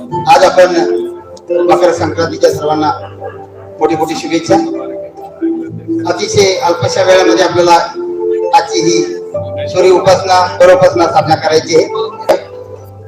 आज आपण मकर संक्रांतीच्या सर्वांना मोठी मोठी शुभेच्छा. अतिशय अल्पशा वेळामध्ये आपल्याला आजची ही सूर्य उपासना बरोपासना साधना करायची आहे.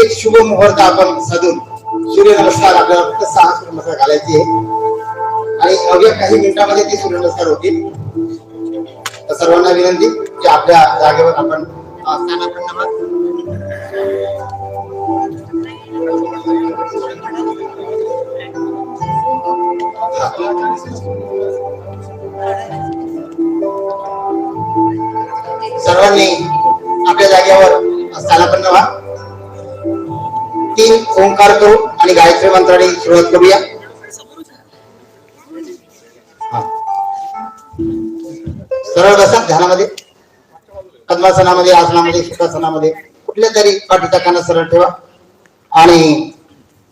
एक शुभ मुहूर्त आपण साधून सूर्यनमस्कार आपल्याला फक्त सहा सूर्यनमस्कार घालायचे आहे. आणि अवघ्या काही मिनिटांमध्ये ते सूर्यनमस्कार होतील. तर सर्वांना विनंती की आपल्या जागेवर आपण स्थानापन्न सर्वांनी आपल्या जागेवर स्थानापन्न व्हा तीन ओंकार करू आणि गायत्री मंत्राने सुरुवात करूया. सरळ बसा ध्यानामध्ये. पद्मासनामध्ये आसनामध्ये सुखासनामध्ये. कुठल्या तरी पाठीचा काना सरळ ठेवा. आणि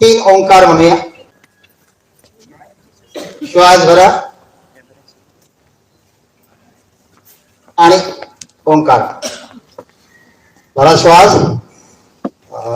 तीन ओंकार म्हणूया श्वास भरा. आणि ओंकार. भरा श्वास. आ...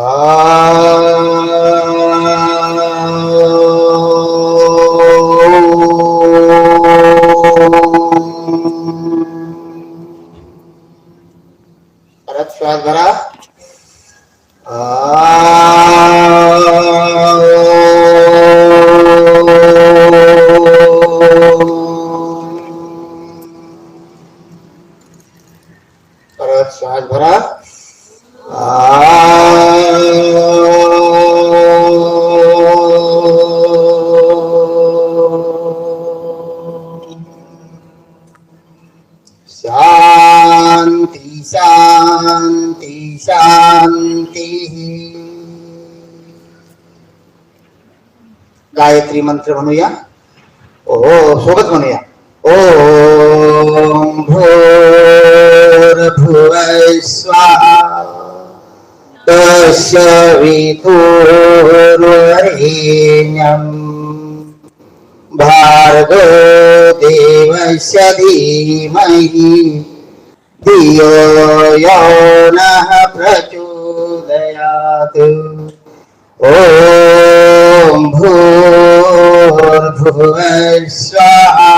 शांती गायत्री मंत्र म्हणूया. ओ सोबत म्हणूया. ओम भोर भुव स्वाहा। तस्य विदुर्वरेण्यम् भार्गो देवस्य धीमहि। धियो यो नः प्रचोदयात्। ॐ भूर्भुवः स्वाहा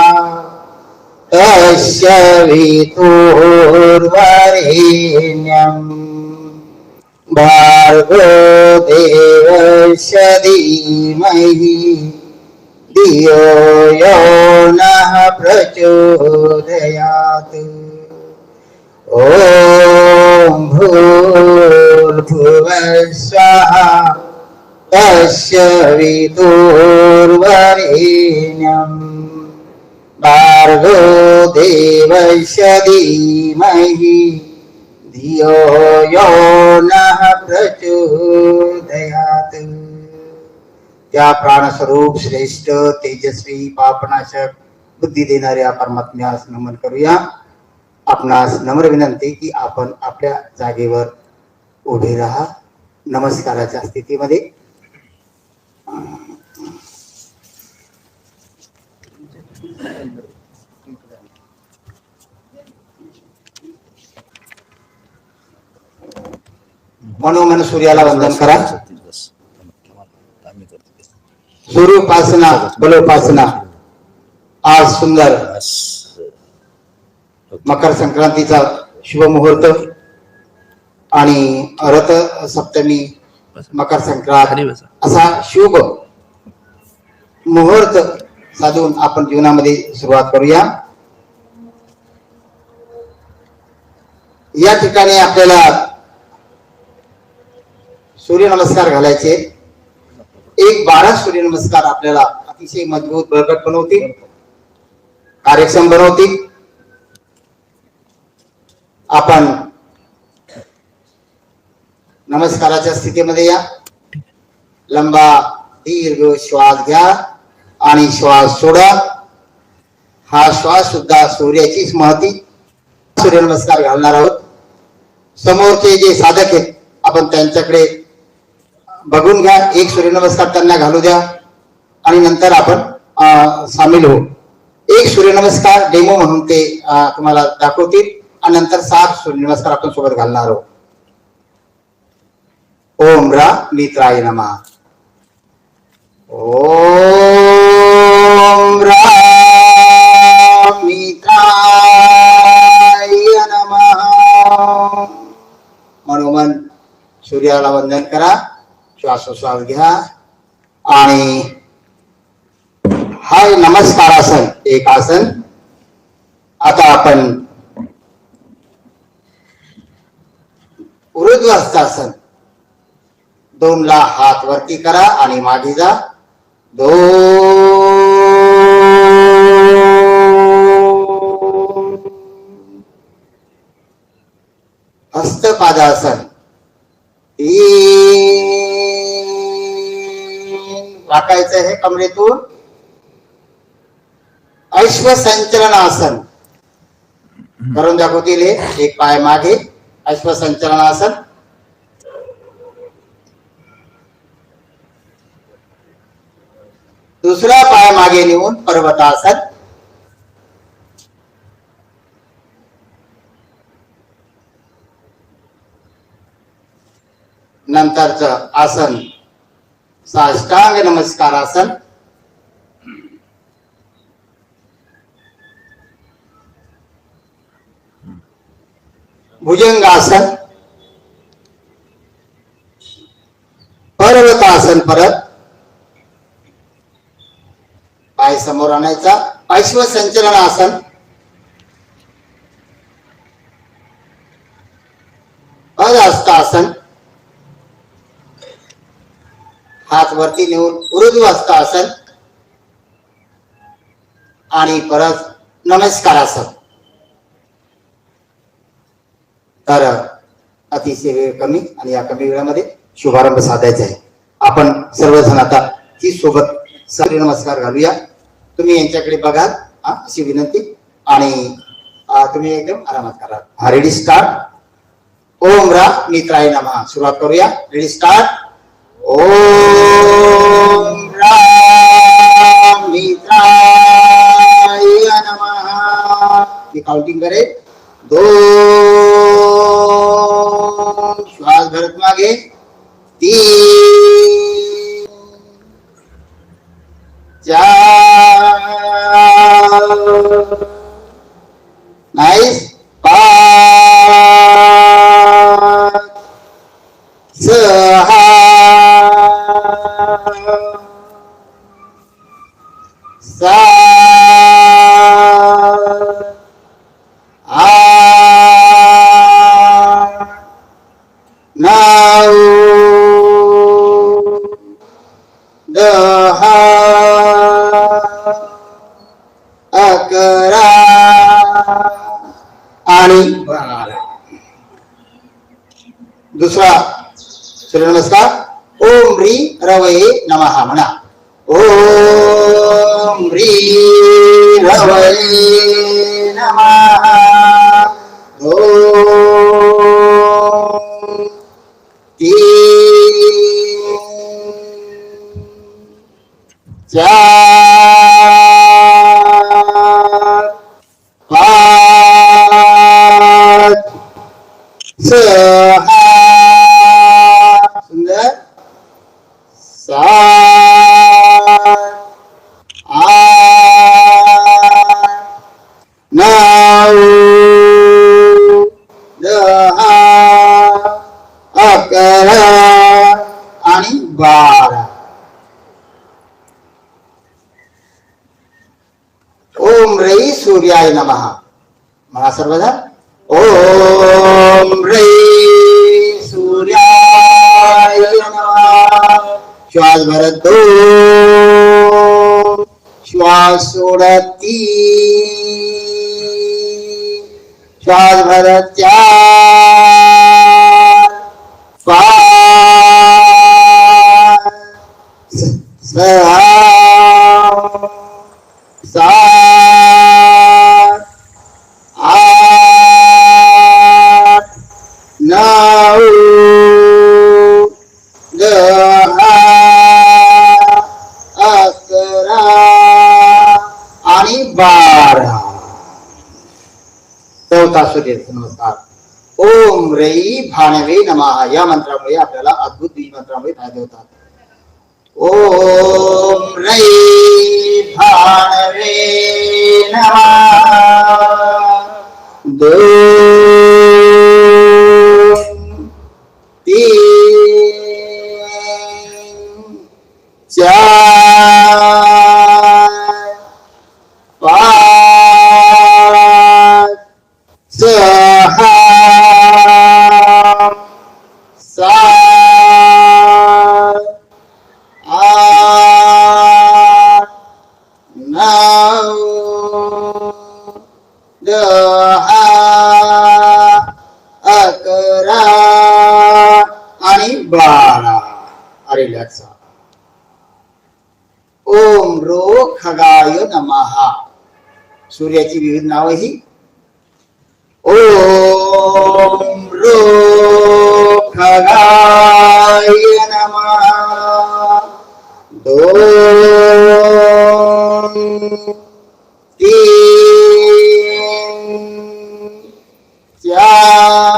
तस्य विदुर्वरेण्यम् भार्गो देवस्य धीमहि। धियो यो नः प्रचोदयात्। ॐ भूर्भुवः तस्य विदुर्वरेण्यम् भार्गो देवस्य धीमहि धियो यो नः प्रचोदयात्। त्या प्राणस्वरूप श्रेष्ठ तेजस्वी पापनाशक बुद्धी देणाऱ्या परमात्म्यास नमन करूया। आपणास नम्र विनंती की आपण आपल्या जागेवर उभे राहा. नमस्काराच्या स्थितीमध्ये. मनोमन सूर्याला वंदन करा. सूर्योपासना बलोपासना. आज सुंदर. मकर संक्रांतीचा शुभ मुहूर्त आणि रथ सप्तमी मकर संक्रांत असा शुभ मुहूर्त साधून आपण जीवनामध्ये सुरुवात करूया. या ठिकाणी आपल्याला सूर्यनमस्कार घालायचे. एक बारा सूर्यनमस्कार आपल्याला अतिशय मजबूत बळकट बनवतील कार्यक्षम बनवतील आपण नमस्काराच्या स्थितीमध्ये या. लंबा दीर्घ श्वास घ्या आणि श्वास सोडा. हा श्वास सुद्धा सूर्याचीच महती. सूर्यनमस्कार घालणार आहोत. समोरचे जे साधक आहेत आपण त्यांच्याकडे बघून घ्या. एक सूर्यनमस्कार त्यांना घालू द्या. आणि नंतर आपण सामील होऊ. एक सूर्यनमस्कार डेमो म्हणून ते तुम्हाला दाखवतील. आणि नंतर सात नमस्कार आपण सोबत घालणार आहोत. ओम रा मित्राय नमा. ओम रा मित्राय नमः. मनोमन सूर्याला वंदन करा. श्वासोश्वास घ्या. आणि हाय नमस्कार आसन एक आसन. आता आपण उरुद्वस्तासन दोनला हात वरती करा आणि मागे जा. दो हस्तपादासन. वाकायचं हे कमरेतून. अश्वसंचलन आसन करून दाखवतील एक पाय मागे. अश्वसंचलन आसन दुसरा पाय मागे नेऊन पर्वतासन. नंतरचं आसन. साष्टांग नमस्कार आसन भुजंगासन पर्वतासन परत. पाय समोर आणायचा. अश्वसंचलन आसन अजास्तासन हात वरती नेऊन ऊर्ध्वस्तासन आणि परत नमस्कारासन. तर अतिशय वेळ कमी आणि या कमी वेळामध्ये शुभारंभ साधायचा आहे. आपण सर्वजण आता ती सोबत सगळे नमस्कार घालूया. तुम्ही यांच्याकडे बघा हा, अशी विनंती. आणि तुम्ही एकदम आरामात करा. हा रेडी स्टार्ट ओम रा मित्राय नमः. सुरुवात करूया. रेडी स्टार्ट ओम रा मित्राय नमः. मी काउंटिंग करेल दोन श्वास भरत मागे. तीन चार नाईस. पाच सहा सात चार सूर्याय नमः. म्हणा सर्वजण ओम रे सूर्याय नमः. श्वास भरत. दोन श्वास सोडत. तीन श्वास भरत चार चौथा नमस्कार ओम रई भानवे नमः. या मंत्रामुळे आपल्याला अद्भुत बीज मंत्रामुळे फायदे होतात. ओम रै भानवे नमः. दो सूर्याची विविध नावं ही ओम रो खगाय नमहा दो तीन चार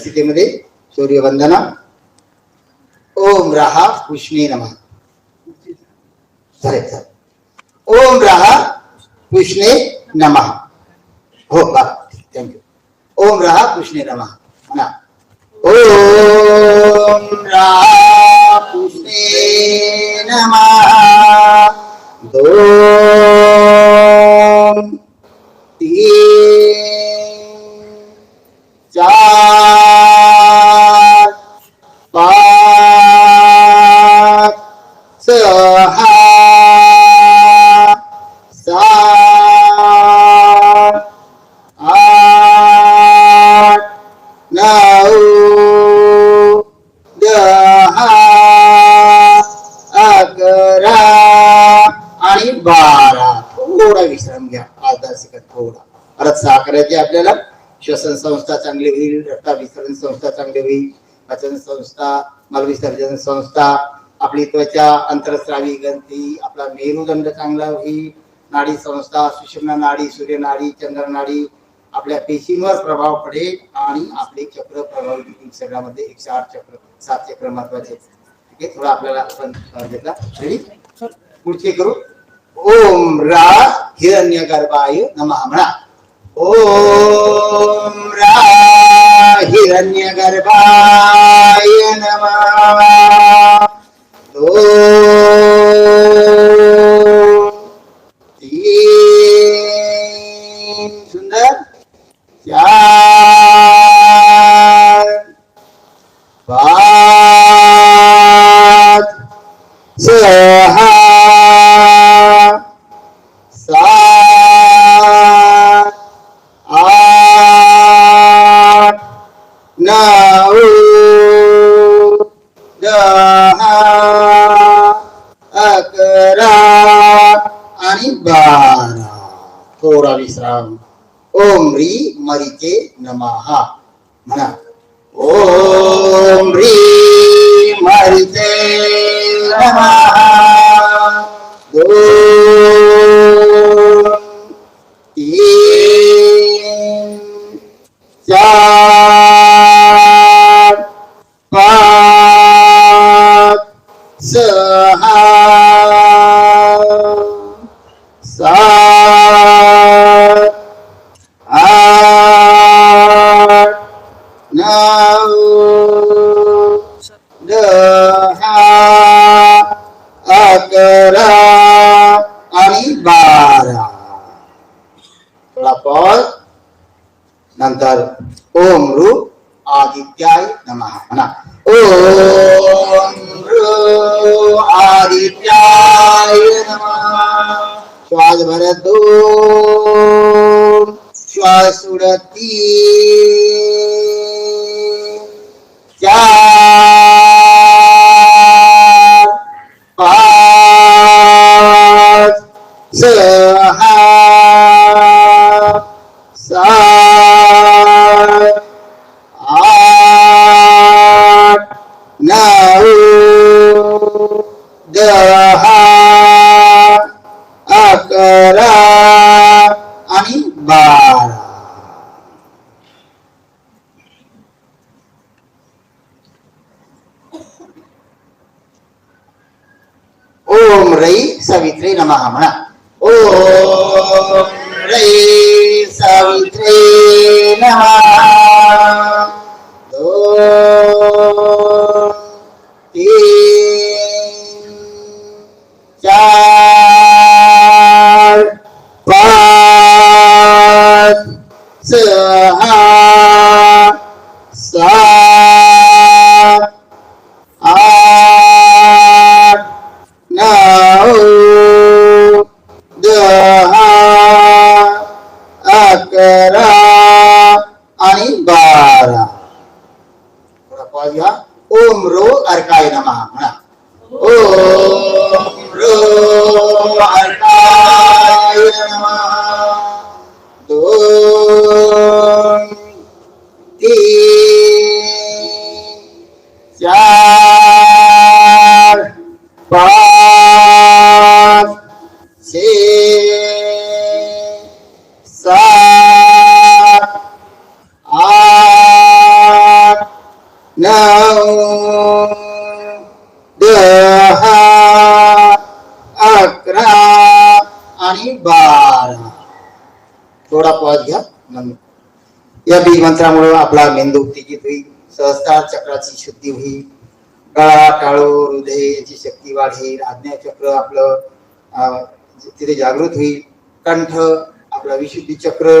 स्थितीमध्ये सूर्यवंदना। ओम रहा पुष्णे नमः। चालेल ओम रहा पुष्णे नमः। हो बा थँक्यू ओम रहा पुष्णे नमः। म्हणा ओम रहा पुष्णे नमः। दोन, तीन, चार। अकरा आणि बारा. थोडा विश्राम घ्या. पाच सेकंद थोडा. परत सहा आपल्याला. श्वसन संस्था चांगली होईल. रक्ता विसर्जन संस्था चांगली होईल. पचन संस्था मलविसर्जन संस्था आपली त्वचा अंतरस्रावी ग्रंथी आपला मेरुदंड चांगला होईल. नाडी संस्था सुषमना नाडी सूर्यनाडी चंद्रनाडी आपल्या पेशींवर प्रभाव पडेल आणि आपले चक्र प्रभावित शरीरामध्ये एकशे आठ चक्र सात चक्र महत्त्वाचे ठीक आहे? थोडा आपल्याला आपण घेतला. रेडी पुढचे करू. ओम रा हिरण्य गर्भाय नमः म्हणा. ओम रा हिरण्य गर्भाय नमः. तीन चार पाच सहा सात आठ मरिते नमः नमहा म्हणा ओम ह्री मरिते नमहा नंतर ओम रु आदित्याय नमः। म्हणा ओम रू आदित्याय नमः। श्वास भरत श्वास तीन चार पाच बीज मंत्रामुळे आपला मेंदू उत्तेजित होईल. सहस्कार चक्राची शुद्धी होईल. गळा टाळू हृदय याची शक्ती वाढेल. आज्ञाचक्र आपलं तिथे जागृत होईल. कंठ आपलं विशुद्धी चक्र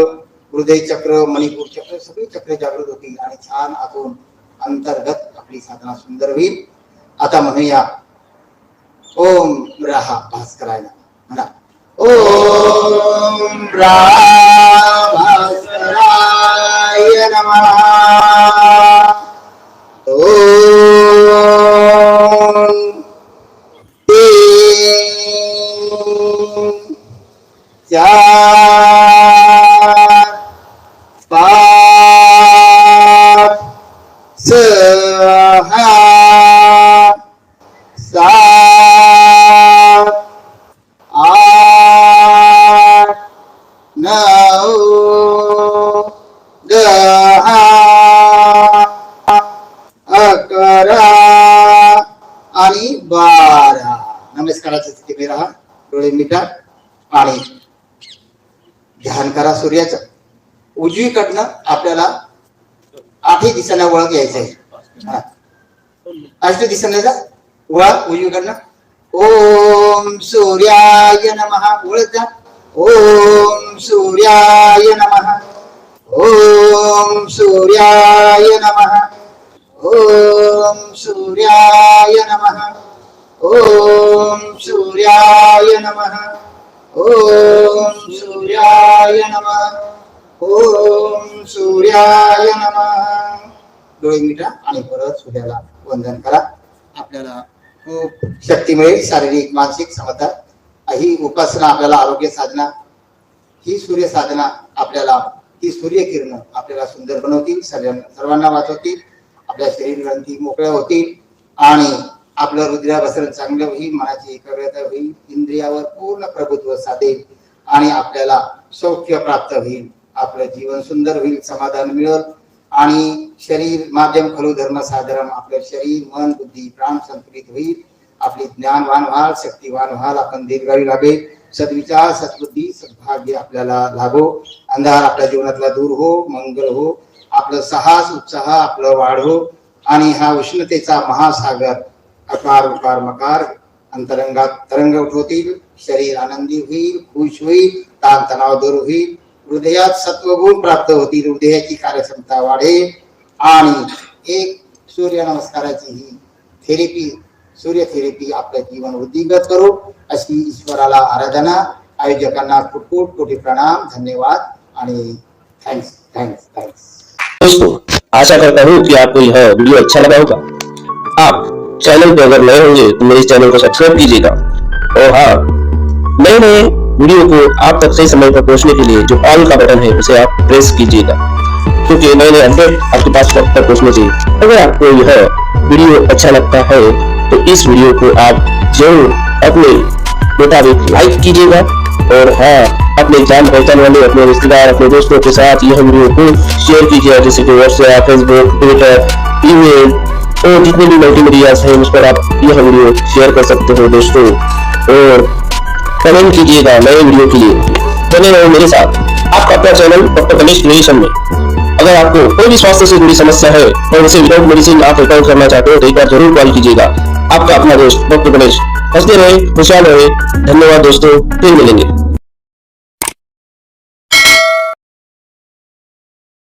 हृदय चक्र मणिपूर चक्र सगळे चक्र जागृत होतील आणि छान आतून अंतर्गत आपली साधना सुंदर होईल. आता म्हणूया ओम राहा भास करायला म्हणा ओम राम भास्कराय नमः ओम तीन चार पाच सहा सात आठ नऊ दहा अकरा आणि बारा नमस्काराच्या स्थितीमध्ये राहा डोळे मिटा आणि ध्यान करा सूर्याचं उजवीकडनं आपल्याला आठही दिशांना वळख यायचं आहे. हा. अष्ट दिसांना वळा उजवीकडनं ओम सूर्याय नमहा वळत जा. ओम सूर्याय नमहा ओम सूर्याय नमहा ओम सूर्याय नमहा ओम सूर्याय नमहा ओम सूर्याय नमहा ओम सूर्याय नमः. डोळे मिटा आणि परत सूर्याला वंदन करा. आपल्याला खूप शक्ती मिळेल शारीरिक मानसिक समता. ही उपासना आपल्याला आरोग्य साधना. ही सूर्य साधना आपल्याला ही सूर्यकिरण आपल्याला सुंदर बनवतील सर्वांना सर्वांना वाचवतील आपल्या शरीर ग्रंथी मोकळ्या होतील आणि आपलं हृदयावसन चांगलं होईल मनाची एकाग्रता होईल इंद्रियावर पूर्ण प्रभुत्व साधेल आणि आपल्याला सौख्य प्राप्त होईल. आपलं जीवन सुंदर होईल समाधान मिळेल आणि शरीर माध्यम खलु धर्म साधारण आपलं शरीर मन बुद्धी प्राण संतुलित होईल. आपली ज्ञानवान व्हाल शक्तिवान व्हाल आपण दीर्घायू लाभेल सद्विचार सद्बुद्धी सद्भाग्य आपल्याला लाभो. अंधार आपल्या जीवनातला दूर हो मंगल हो. आपलं साहस उत्साह आपलं वाढ. हो आणि हा उष्णतेचा महासागर अकार उकार मकार अंतरंगात तरंग उठवतील. शरीर आनंदी होईल खुश होईल ताण तणाव दूर होईल. हृदयात सत्वगुण प्राप्त होतील हृदयाची कार्यक्षमता वाढेल. आणि एक सूर्य नमस्काराची ही थेरपी सूर्य थेरपी आपलं जीवन वृद्धिंगत करू. अशी ईश्वराला आराधना. आयोजकांना खूप खूप कोटी प्रणाम धन्यवाद आणि थँक्स थँक्स थँक्स दोस्तों आशा करता हूँ कि आपको यह वीडियो अच्छा लगा होगा। आप चैनल पर अगर नए होंगे तो मेरे चैनल को सब्सक्राइब कीजिएगा। और हाँ नए नए वीडियो को आप तक सही समय पर पहुँचने के लिए जो ऑल का बटन है, उसे आप प्रेस कीजिएगा। क्योंकि नए नए अपडेट आपके पास वक्त तक पहुँचने चाहिए अगर आपको यह वीडियो अच्छा लगता है तो इस वीडियो को आप ज़रूर अपने मुताबिक लाइक कीजिएगा। और हाँ अपने जान पहचान वाले, अपने रिश्तेदार, अपने दोस्तों के साथ यह वीडियो को शेयर कीजिए जैसे कि व्हाट्सएप फेसबुक ट्विटर ईमेल और जितने भी मल्टीमीडिया हैं, उस पर आप यह वीडियो शेयर कर सकते हो दोस्तों। और कमेंट कीजिएगा नए वीडियो के लिए। बने रहो मेरे साथ। आपका अपना चैनल डॉक्टर गणेश मेडिसन में अगर आपको कोई भी स्वास्थ्य से जुड़ी समस्या है और उसे विदाउट मेडिसिन आप रिकॉर्ड करना चाहते हो तो एक बार ज़रूर कॉल कीजिएगा। आपका अपना दोस्त डॉक्टर गणेश हँसते रहे, खुशहाल रहे। धन्यवाद दोस्तों। फिर मिलेंगे।